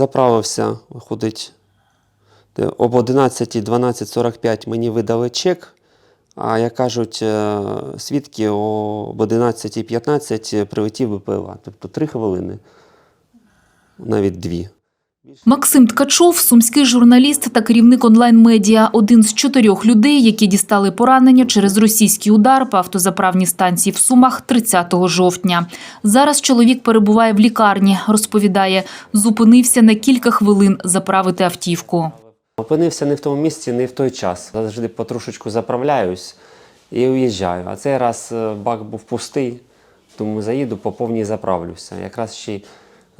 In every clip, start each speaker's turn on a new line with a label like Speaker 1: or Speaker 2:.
Speaker 1: Заправився, виходить, об 11.12.45 мені видали чек. А як кажуть е, свідки, об 11.15 прилетів БПЛА. Тобто три хвилини, навіть дві.
Speaker 2: Максим Ткачов, сумський журналіст та керівник онлайн-медіа, один з чотирьох людей, які дістали поранення через російський удар по автозаправній станції в Сумах 30 жовтня. Зараз чоловік перебуває в лікарні. Розповідає, зупинився на кілька хвилин заправити автівку.
Speaker 1: Опинився не в тому місці, не в той час. Завжди потрошечку заправляюсь і уїжджаю. А цей раз е, бак був пустий, тому заїду, по повній заправлюся. Якраз ще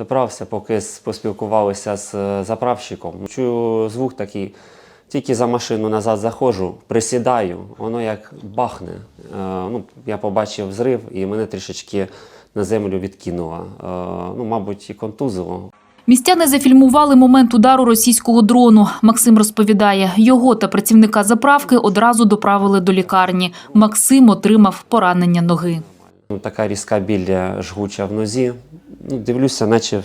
Speaker 1: заправився, поки поспілкувалися з е, заправщиком. Чую звук такий. Тільки за машину назад заходжу, присідаю, воно як бахне. Е, ну, я побачив взрив і мене трішечки на землю відкинуло. Е, ну, мабуть, і контузило.
Speaker 2: Містяни зафільмували момент удару російського дрону. Максим розповідає, його та працівника заправки одразу доправили до лікарні. Максим отримав поранення ноги.
Speaker 1: Ну, така різка біль е, жгуча в нозі. Ну, дивлюся, наче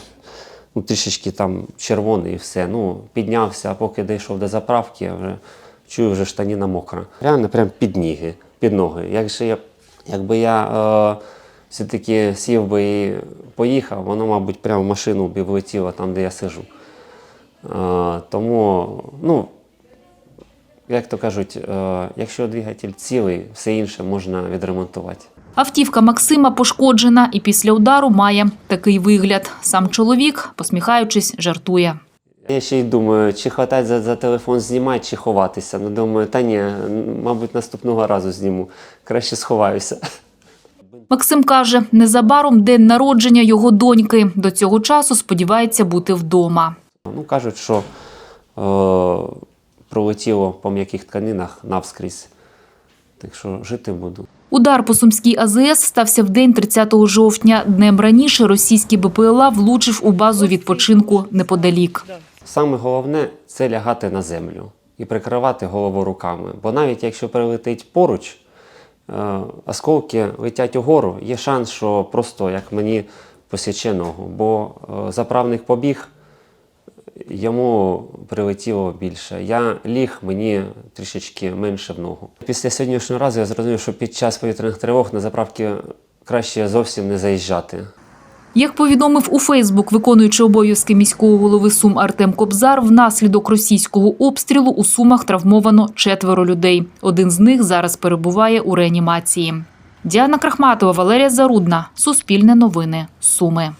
Speaker 1: ну, трішечки там червоний і все. Ну, піднявся, а поки дійшов до заправки, я вже чую, вже штаніна мокра. Реально прям під ніги, під ноги. Якщо я, якби я е, все-таки сів би і поїхав, воно, мабуть, прямо в машину б влетіло там, де я сижу. Е, тому, ну, як то кажуть, е, якщо двигатель цілий, все інше можна відремонтувати.
Speaker 2: Автівка Максима пошкоджена і після удару має такий вигляд. Сам чоловік, посміхаючись, жартує.
Speaker 1: Я ще й думаю, чи хватать за, за телефон знімати, чи ховатися. Ну, думаю, та ні, мабуть, наступного разу зніму. Краще сховаюся.
Speaker 2: Максим каже, незабаром день народження його доньки. До цього часу сподівається бути вдома.
Speaker 1: Ну, кажуть, що е, пролетіло по м'яких тканинах навскрізь. Так що жити буду.
Speaker 2: Удар по Сумській АЗС стався в день 30 жовтня. Днем раніше російський БПЛА влучив у базу відпочинку неподалік.
Speaker 1: Саме головне це лягати на землю і прикривати голову руками. Бо навіть якщо прилетить поруч, е, осколки летять угору, є шанс, що просто як мені посіче ногу. Бо е, заправник побіг, йому прилетіло більше. Я ліг, мені трішечки менше в ногу. Після сьогоднішнього разу я зрозумів, що під час повітряних тривог на заправки краще зовсім не заїжджати.
Speaker 2: Як повідомив у Фейсбук виконуючий обов'язки міського голови Сум Артем Кобзар, внаслідок російського обстрілу у Сумах травмовано четверо людей. Один з них зараз перебуває у реанімації. Діана Крахматова, Валерія Зарудна. Суспільне новини. Суми.